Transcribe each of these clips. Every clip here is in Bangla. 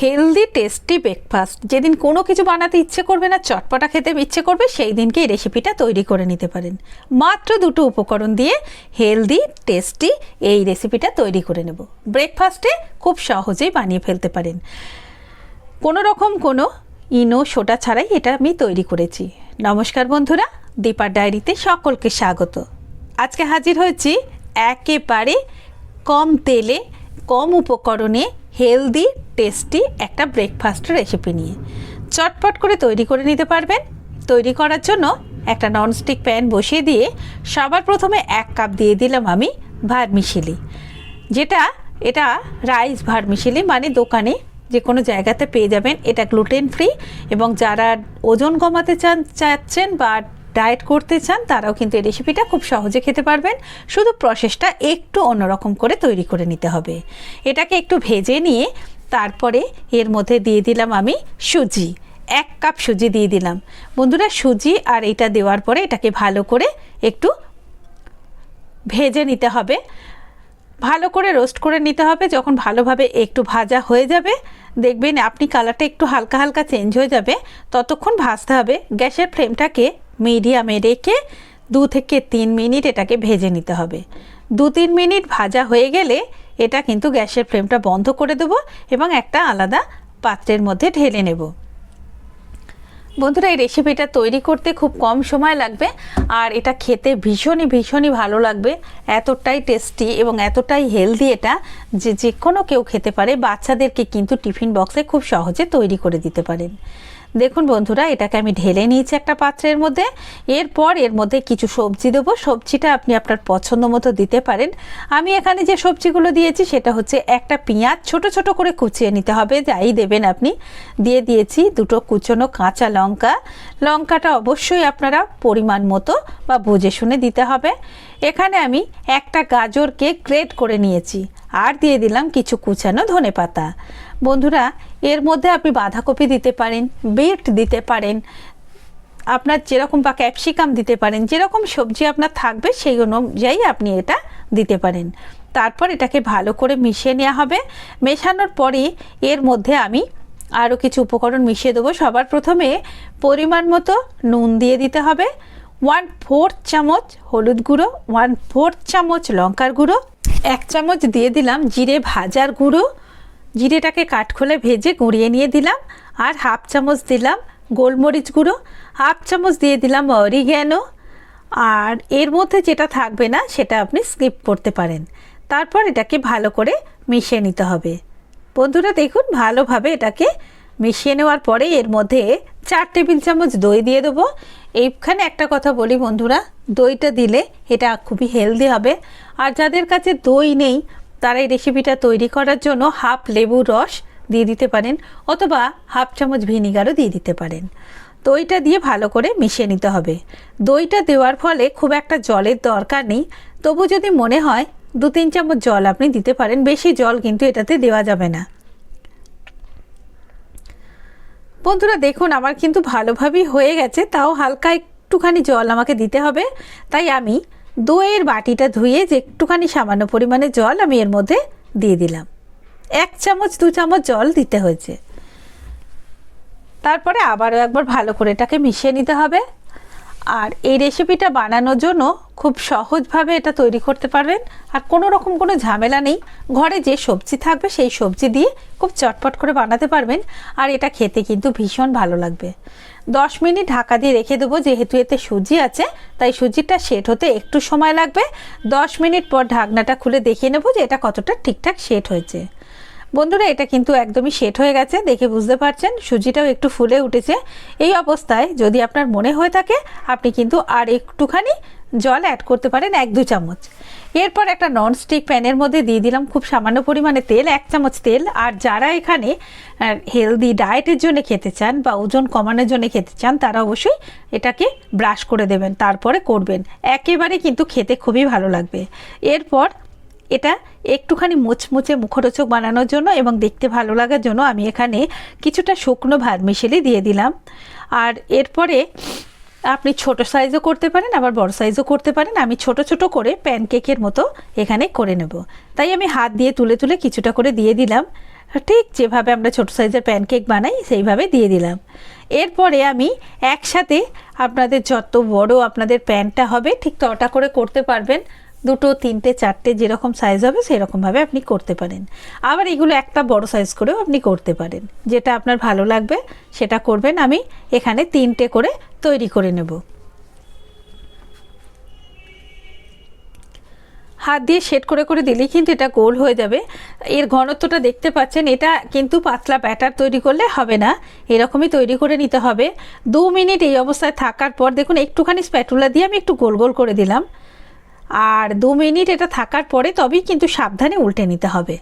হেলদি টেস্টি ব্রেকফাস্ট যেদিন কোনো কিছু বানাতে ইচ্ছে করবে না, চটপটা খেতে ইচ্ছে করবে, সেই দিনকে এই রেসিপিটা তৈরি করে নিতে পারেন। মাত্র দুটো উপকরণ দিয়ে হেলদি টেস্টি এই রেসিপিটা তৈরি করে নেব। ব্রেকফাস্টে খুব সহজেই বানিয়ে ফেলতে পারেন। কোনো রকম কোনো ইনো সোটা ছাড়াই এটা আমি তৈরি করেছি। নমস্কার বন্ধুরা, দীপার ডায়েরিতে সকলকে স্বাগত। আজকে হাজির হয়েছি একেবারে কম তেলে, কম উপকরণে হেলদি, টেস্টি একটা ব্রেকফাস্ট রেসিপি নিয়ে। চটপট করে তৈরি করে নিতে পারবেন। তৈরি করার জন্য একটা ননস্টিক প্যান বসিয়ে দিয়ে সবার প্রথমে এক কাপ দিয়ে দিলাম আমি ভার্মিশিলি। যেটা, এটা রাইস ভার্মিশিলি মানে দোকানে যে কোনো জায়গাতে পেয়ে যাবেন। এটা গ্লুটেন ফ্রি এবং যারা ওজন কমাতে চান, চাচ্ছেন বা ডায়েট করতে চান, তারাও কিন্তু এই রেসিপিটা খুব সহজে খেতে পারবেন। শুধু প্রসেসটা একটু অন্যরকম করে তৈরি করে নিতে হবে। এটাকে একটু ভেজে নিয়ে তারপরে এর মধ্যে দিয়ে দিলাম আমি সুজি। এক কাপ সুজি দিয়ে দিলাম। বন্ধুরা, সুজি আর এটা দেওয়ার পরে এটাকে ভালো করে একটু ভেজে নিতে হবে। ভালো করে রোস্ট করে নিতে হবে। যখন ভালোভাবে একটু ভাজা হয়ে যাবে, দেখবেন আপনি কালারটা একটু হালকা হালকা চেঞ্জ হয়ে যাবে। ততক্ষণ ভাজতে হবে। গ্যাসের ফ্লেমটাকে মিডিয়ামে রেখে দু থেকে তিন মিনিট এটাকে ভেজে নিতে হবে। দু তিন মিনিট ভাজা হয়ে গেলে এটা কিন্তু গ্যাসের ফ্লেমটা বন্ধ করে দেবো এবং একটা আলাদা পাত্রের মধ্যে ঢেলে নেব। বন্ধুরা, এই রেসিপিটা তৈরি করতে খুব কম সময় লাগবে আর এটা খেতে ভীষণই ভীষণই ভালো লাগবে। এতটাই টেস্টি এবং এতটাই হেলদি এটা যে যে কোনো কেউ খেতে পারে। বাচ্চাদেরকে কিন্তু টিফিন বক্সে খুব সহজে তৈরি করে দিতে পারেন। দেখুন বন্ধুরা, এটাকে আমি ঢেলে নিয়েছি একটা পাত্রের মধ্যে। এরপর এর মধ্যে কিছু সবজি দেবো। সবজিটা আপনি আপনার পছন্দ মতো দিতে পারেন। আমি এখানে যে সবজিগুলো দিয়েছি, সেটা হচ্ছে একটা পেঁয়াজ ছোট ছোট করে কুচিয়ে নিতে হবে, যাই দেবেন আপনি। দিয়ে দিয়েছি দুটো কুচনো কাঁচা লঙ্কা। লঙ্কাটা অবশ্যই আপনারা পরিমাণ মতো বা বুঝে শুনে দিতে হবে। এখানে আমি একটা গাজরকে গ্রেট করে নিয়েছি। আর দিয়ে দিলাম কিছু কুচানো ধনে পাতা। বন্ধুরা, এর মধ্যে আপনি বাঁধাকপি দিতে পারেন, বিট দিতে পারেন, আপনার যেরকম বা ক্যাপসিকাম দিতে পারেন, যেরকম সবজি আপনার থাকবে সেই অনুযায়ী আপনি এটা দিতে পারেন। তারপর এটাকে ভালো করে মিশিয়ে নেওয়া হবে। মেশানোর পরে এর মধ্যে আমি আরও কিছু উপকরণ মিশিয়ে দেবো। সবার প্রথমে পরিমাণ মতো নুন দিয়ে দিতে হবে। ওয়ান ফোর্থ চামচ হলুদ গুঁড়ো ওয়ান ফোর্থ চামচ লঙ্কার গুঁড়ো, এক চামচ দিয়ে দিলাম জিরে ভাজার গুঁড়ো। জিরেটাকে কাঠখোলে ভেজে গুঁড়িয়ে নিয়ে দিলাম আর হাফ চামচ দিলাম গোলমরিচ গুঁড়ো, হাফ চামচ দিয়ে দিলাম অরিগ্যানো। আর এর মধ্যে যেটা থাকবে না সেটা আপনি স্কিপ করতে পারেন। তারপর এটাকে ভালো করে মিশিয়ে নিতে হবে। বন্ধুরা দেখুন ভালোভাবে এটাকে মিশিয়ে নেওয়ার পরে এর মধ্যে চার টেবিল চামচ দই দিয়ে দেবো। এইখানে একটা কথা বলি বন্ধুরা, দইটা দিলে এটা খুবই হেলদি হবে। আর যাদের কাছে দই নেই, তারা এই রেসিপিটা তৈরি করার জন্য হাফ লেবুর রস দিয়ে দিতে পারেন অথবা হাফ চামচ ভিনিগারও দিয়ে দিতে পারেন। দইটা দিয়ে ভালো করে মিশিয়ে নিতে হবে। দইটা দেওয়ার ফলে খুব একটা জলের দরকার নেই। তবু যদি মনে হয় দু তিন চামচ জল আপনি দিতে পারেন, বেশি জল কিন্তু এটাতে দেওয়া যাবে না। বন্ধুরা দেখুন, আমার কিন্তু ভালোভাবেই হয়ে গেছে, তাও হালকা একটুখানি জল আমাকে দিতে হবে। তাই আমি দইয়ের বাটিটা ধুয়ে যে একটুখানি সামান্য পরিমাণে জল আমি এর মধ্যে দিয়ে দিলাম। এক চামচ, দু চামচ জল দিতে হয়েছে। তারপরে আবারও একবার ভালো করে এটাকে মিশিয়ে নিতে হবে। আর এই রেসিপিটা বানানোর জন্য খুব সহজভাবে এটা তৈরি করতে পারবেন। আর কোনো রকম কোনো ঝামেলা নেই। ঘরে যে সবজি থাকবে সেই সবজি দিয়ে খুব চটপট করে বানাতে পারবেন। আর এটা খেতে কিন্তু ভীষণ ভালো লাগবে। দশ মিনিট ঢাকা দিয়ে রেখে দেবো, যেহেতু এতে সুজি আছে, তাই সুজিটা সেট হতে একটু সময় লাগবে। দশ মিনিট পর ঢাকনাটা খুলে দেখিয়ে নেব যে এটা কতটা ঠিকঠাক সেট হয়েছে। বন্ধুরা, এটা কিন্তু একদমই সেট হয়ে গেছে, দেখে বুঝতে পারছেন, সুজিটাও একটু ফুলে উঠেছে। এই অবস্থায় যদি আপনার মনে হয়ে থাকে, আপনি কিন্তু আর একটুখানি জল অ্যাড করতে পারেন এক দু চামচ। এরপর একটা ননস্টিক প্যানের মধ্যে দিয়ে দিলাম খুব সামান্য পরিমাণে তেল, এক চামচ তেল। আর যারা এখানে হেলদি ডায়েটের জন্য খেতে চান বা ওজন কমানোর জন্য খেতে চান, তারা অবশ্যই এটাকে ব্রাশ করে দেবেন, তারপরে করবেন। একেবারে কিন্তু খেতে খুবই ভালো লাগবে। এরপর এটা একটুখানি মুচমুচে মুখরোচক বানানোর জন্য এবং দেখতে ভালো লাগার জন্য আমি এখানে কিছুটা শুকনো ভাত ভার্মিশেলি দিয়ে দিলাম। আর এরপরে আপনি ছোট সাইজও করতে পারেন, আবার বড় সাইজও করতে পারেন। আমি ছোট ছোট করে প্যানকেকের মতো এখানে করে নেব। তাই আমি হাত দিয়ে তুলে তুলে কিছুটা করে দিয়ে দিলাম। ঠিক যেভাবে আমরা ছোট সাইজের প্যানকেক বানাই, সেইভাবে দিয়ে দিলাম। এরপরে আমি একসাথে আপনাদের যত বড় আপনাদের প্যানটা হবে, ঠিক তটা করে করতে পারবেন। দুটো, তিনটে, চারটে যেরকম সাইজ হবে সেরকমভাবে আপনি করতে পারেন। আবার এগুলো একটা বড় সাইজ করেও আপনি করতে পারেন। যেটা আপনার ভালো লাগবে, সেটা করবেন। আমি এখানে তিনটে করে তৈরি করে নেব। হাত দিয়ে সেট করে করে দিলেই কিন্তু এটা গোল হয়ে যাবে। এর ঘনত্বটা দেখতে পাচ্ছেন, এটা কিন্তু পাতলা ব্যাটার তৈরি করলে হবে না। এরকমই তৈরি করে নিতে হবে। দু মিনিট এই অবস্থায় থাকার পর দেখুন, একটুখানি স্প্যাটুলা দিয়ে আমি একটু গোল গোল করে দিলাম। আর দু মিনিট এটা থাকার পরে তবেই কিন্তু সাবধানে উল্টে নিতে হবে।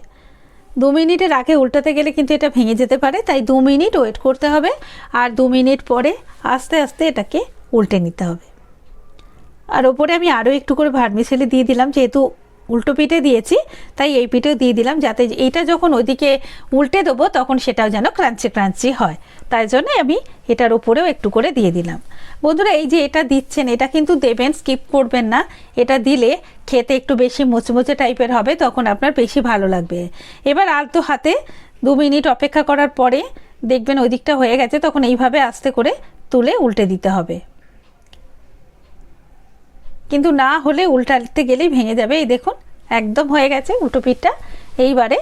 দু মিনিটের আগে উল্টাতে গেলে কিন্তু এটা ভেঙে যেতে পারে, তাই দু মিনিট ওয়েট করতে হবে আর দু মিনিট পরে আস্তে আস্তে এটাকে উল্টে নিতে হবে। আর ওপরে আমি আরও একটু করে ভার্মিসেলি দিয়ে দিলাম, যেহেতু উল্টো পিঠে দিয়েছি, তাই এই পিঠেও দিয়ে দিলাম যাতে এইটা যখন ওইদিকে উল্টে দেবো তখন সেটাও যেন ক্রাঞ্চি ক্রাঞ্চি হয়। তাই জন্য আমি এটার উপরেও একটু করে দিয়ে দিলাম। বন্ধুরা, এই যে এটা দিচ্ছেন, এটা কিন্তু দেবেন, স্কিপ করবেন না। এটা দিলে খেতে একটু বেশি মুচমুচে টাইপের হবে, তখন আপনার বেশি ভালো লাগবে। এবার আলতো হাতে দু মিনিট অপেক্ষা করার পরে দেখবেন ওই দিকটা হয়ে গেছে, তখন এইভাবে আস্তে করে তুলে উল্টে দিতে হবে। কিন্তু না হলে উল্টাতে গেলেই ভেঙে যাবে। এই দেখুন, একদম হয়ে গেছে উল্টো পিঠটা। এইবারে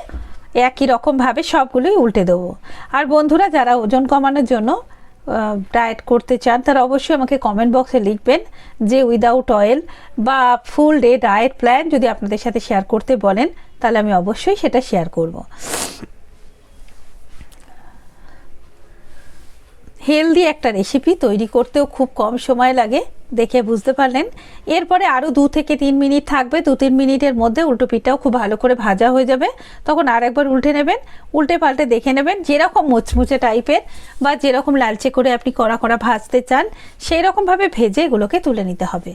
একই রকমভাবে সবগুলোই উল্টে দেবো। আর বন্ধুরা, যারা ওজন কমানোর জন্য ডায়েট করতে চান, তারা অবশ্যই আমাকে কমেন্ট বক্সে লিখবেন যে উইদাউট অয়েল বা ফুল ডে ডায়েট প্ল্যান যদি আপনাদের সাথে শেয়ার করতে বলেন, তাহলে আমি অবশ্যই সেটা শেয়ার করব। হেলদি একটা রেসিপি তৈরি করতেও খুব কম সময় লাগে, দেখে বুঝতে পারলেন। এরপরে আরও দু থেকে তিন মিনিট থাকবে, দু তিন মিনিটের মধ্যে উল্টো পিঠটাও খুব ভালো করে ভাজা হয়ে যাবে। তখন আর একবার উল্টে নেবেন, উল্টে পাল্টে দেখে নেবেন, যেরকম মুচমুচে টাইপের বা যেরকম লালচে করে আপনি কড়া কড়া ভাজতে চান সেই রকমভাবে ভেজে এগুলোকে তুলে নিতে হবে।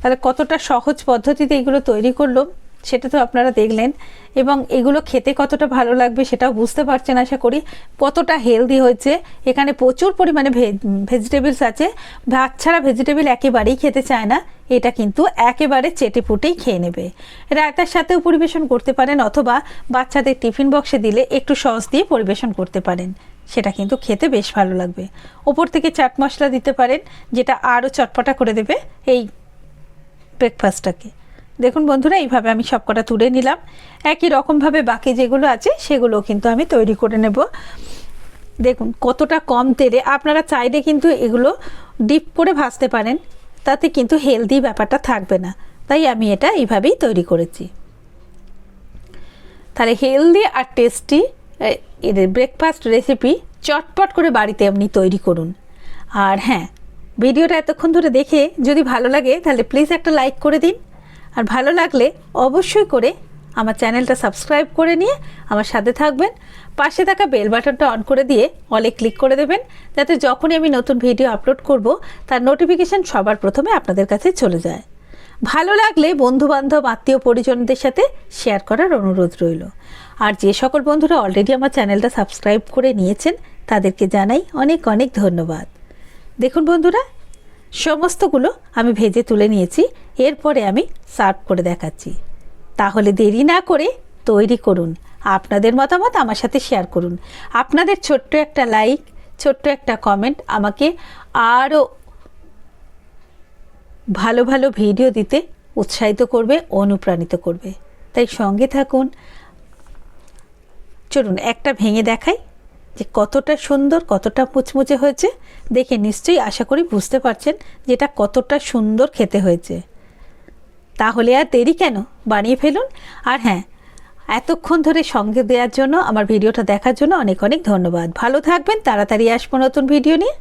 তাহলে কতটা সহজ পদ্ধতিতে এগুলো তৈরি করলাম সেটা তো আপনারা দেখলেন। এবং এগুলো খেতে কতটা ভালো লাগবে সেটাও বুঝতে পারছেন আশা করি। কতটা হেলদি হয়েছে। এখানে প্রচুর পরিমাণে ভেজিটেবলস আছে। ভাত ছাড়া ভেজিটেবল একেবারেই খেতে চায় না। এটা কিন্তু একেবারে চেটে পুটেই খেয়ে নেবে। রায়তার সাথেও পরিবেশন করতে পারেন অথবা বাচ্চাদের টিফিন বক্সে দিলে একটু সস দিয়ে পরিবেশন করতে পারেন। সেটা কিন্তু খেতে বেশ ভালো লাগবে। ওপর থেকে চাট মশলা দিতে পারেন, যেটা আরও চটপটা করে দেবে এই ব্রেকফাস্টটাকে দেখুন বন্ধুরা, এইভাবে আমি সবকটা তুলে নিলাম। একই রকমভাবে বাকি যেগুলো আছে সেগুলো কিন্তু আমি তৈরি করে নেব। দেখুন, কতটা কম তেলে। আপনারা চাইলে কিন্তু এগুলো ডিপ করে ভাজতে পারেন। তাতে কিন্তু হেলদি ব্যাপারটা থাকবে না। তাই আমি এটা এইভাবেই তৈরি করেছি। তাহলে হেলদি আর টেস্টি এদের ব্রেকফাস্ট রেসিপি চটপট করে বাড়িতে আপনি তৈরি করুন। আর হ্যাঁ ভিডিওটা এতক্ষণ ধরে দেখে যদি ভালো লাগে, তাহলে প্লিজ একটা লাইক করে দিন। আর ভালো লাগলে অবশ্যই করে আমার চ্যানেলটা সাবস্ক্রাইব করে নিয়ে আমার সাথে থাকবেন। পাশে থাকা বেল বাটনটা অন করে দিয়ে অলে ক্লিক করে দেবেন, যাতে যখনই আমি নতুন ভিডিও আপলোড করব, তার নোটিফিকেশান সবার প্রথমে আপনাদের কাছে চলে যায়। ভালো লাগলে বন্ধুবান্ধব, আত্মীয় পরিজনদের সাথে শেয়ার করার অনুরোধ রইল। আর যে সকল বন্ধুরা অলরেডি আমার চ্যানেলটা সাবস্ক্রাইব করে নিয়েছেন, তাদেরকে জানাই অনেক অনেক ধন্যবাদ। দেখুন বন্ধুরা সমস্তগুলো আমি ভেজে তুলে নিয়েছি, এরপরে আমি সার্ভ করে দেখাচ্ছি। তাহলে দেরি না করে তৈরি করুন। আপনাদের মতামত আমার সাথে শেয়ার করুন। আপনাদের ছোট্ট একটা লাইক, ছোট্ট একটা কমেন্ট আমাকে আরও ভালো ভালো ভিডিও দিতে উৎসাহিত করবে, অনুপ্রাণিত করবে। তাই সঙ্গে থাকুন। চলুন, একটা ভেঙে দেখাই। যে কতটা সুন্দর, কতটা মুচমুচে হয়েছে, দেখে নিশ্চয়ই আশা করি বুঝতে পারছেন যে এটা কতটা সুন্দর খেতে হয়েছে। তাহলে আর দেরি কেন? বানিয়ে ফেলুন। আর হ্যাঁ এতক্ষণ ধরে সঙ্গে দেওয়ার জন্য, আমার ভিডিওটা দেখার জন্য অনেক অনেক ধন্যবাদ। ভালো থাকবেন, তাড়াতাড়ি আসব নতুন ভিডিও নিয়ে।